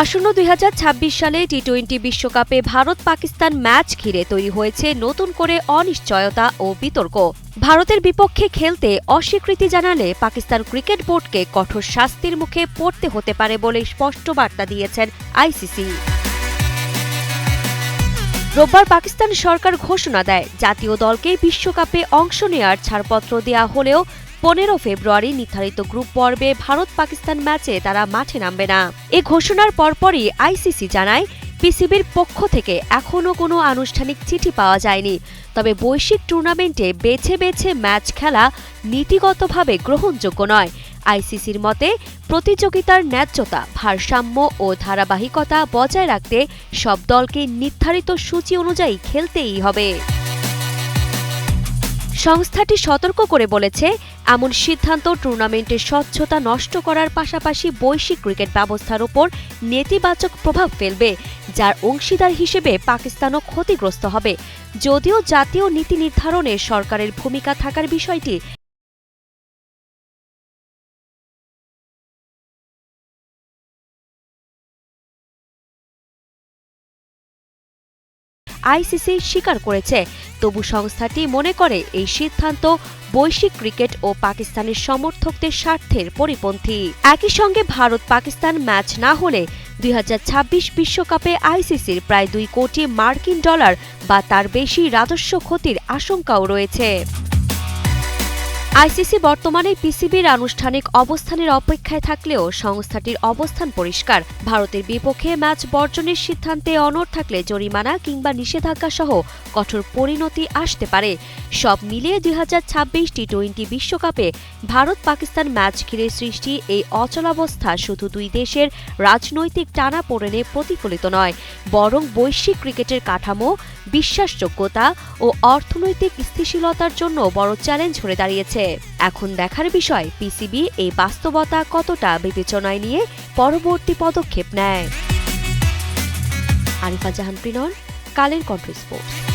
আসন্ন দুই সালে টি টোয়েন্টি বিশ্বকাপে ভারত পাকিস্তান ম্যাচ ঘিরে তৈরি হয়েছে নতুন করে অনিশ্চয়তা ও বিতর্ক। ভারতের বিপক্ষে খেলতে অস্বীকৃতি জানালে পাকিস্তান ক্রিকেট বোর্ডকে কঠোর শাস্তির মুখে পড়তে হতে পারে বলে স্পষ্ট বার্তা দিয়েছেন আইসিসি রোববার পাকিস্তান সরকার ঘোষণা দেয়, জাতীয় দলকে বিশ্বকাপে অংশ নেয়ার ছাড়পত্র দেয়া হলেও পনেরো ফেব্রুয়ারি নির্ধারিত গ্রুপ পর্বে ভারত পাকিস্তান ম্যাচে তারা মাঠে নামবে না। এ ঘোষণার পরপরই আইসিসি জানায়, পিসিবির পক্ষ থেকে এখনও কোনো আনুষ্ঠানিক চিঠি পাওয়া যায়নি। তবে বৈশ্বিক টুর্নামেন্টে বেছে বেছে ম্যাচ খেলা নীতিগতভাবে গ্রহণযোগ্য নয়। আইসিসির মতে, প্রতিযোগিতার ন্যায্যতা, ভারসাম্য ও ধারাবাহিকতা বজায় রাখতে সব দলকে নির্ধারিত সূচি অনুযায়ী খেলতেই হবে। সংস্থাটি সতর্ক করে বলেছে এমন সিদ্ধান্ত টুর্নামেন্টের স্বচ্ছতা নষ্ট করার পাশাপাশি বৈশ্বিক ক্রিকেট ব্যবস্থার উপর নেতিবাচক প্রভাব ফেলবে, যার অংশীদার হিসেবে পাকিস্তানও ক্ষতিগ্রস্ত হবে। যদিও জাতীয় নীতি নির্ধারণে সরকারের ভূমিকা থাকার বিষয়টি আইসিসি স্বীকার করেছে। তবু সংস্থাটি মনে করে এই সিদ্ধান্ত বৈশ্বিক ক্রিকেট ও পাকিস্তানের সমর্থকদের স্বার্থের পরিপন্থী। একই সঙ্গে ভারত পাকিস্তান ম্যাচ না হলে দুই বিশ্বকাপে আইসিসির প্রায় দুই কোটি মার্কিন ডলার বা তার বেশি রাজস্ব ক্ষতির আশঙ্কাও রয়েছে। আইসিসি বর্তমানে পিসিবির আনুষ্ঠানিক অবস্থানের অপেক্ষায় থাকলেও সংস্থাটির অবস্থান পরিষ্কার। ভারতের বিপক্ষে ম্যাচ বর্জনের সিদ্ধান্তে অনড় থাকলে জরিমানা কিংবা নিষেধাজ্ঞা সহ কঠোর পরিণতি আসতে পারে। সব মিলিয়ে দুই হাজার ছাব্বিশ টি টোয়েন্টি বিশ্বকাপে ভারত পাকিস্তান ম্যাচ ঘিরে সৃষ্টি এই অচলাবস্থা শুধু দুই দেশের রাজনৈতিক টানা পড়েনে প্রতিফলিত নয়, বরং বৈশ্বিক ক্রিকেটের কাঠামো, বিশ্বাসযোগ্যতা ও অর্থনৈতিক স্থিতিশীলতার জন্য বড় চ্যালেঞ্জ হয়ে দাঁড়িয়েছে। এখন দেখার বিষয়, পিসিবি এই বাস্তবতা কতটা বিবেচনায় নিয়ে পরবর্তী পদক্ষেপ নেয়। আরিফা জাহান প্রিনন কালের কণ্ঠ স্পোর্টস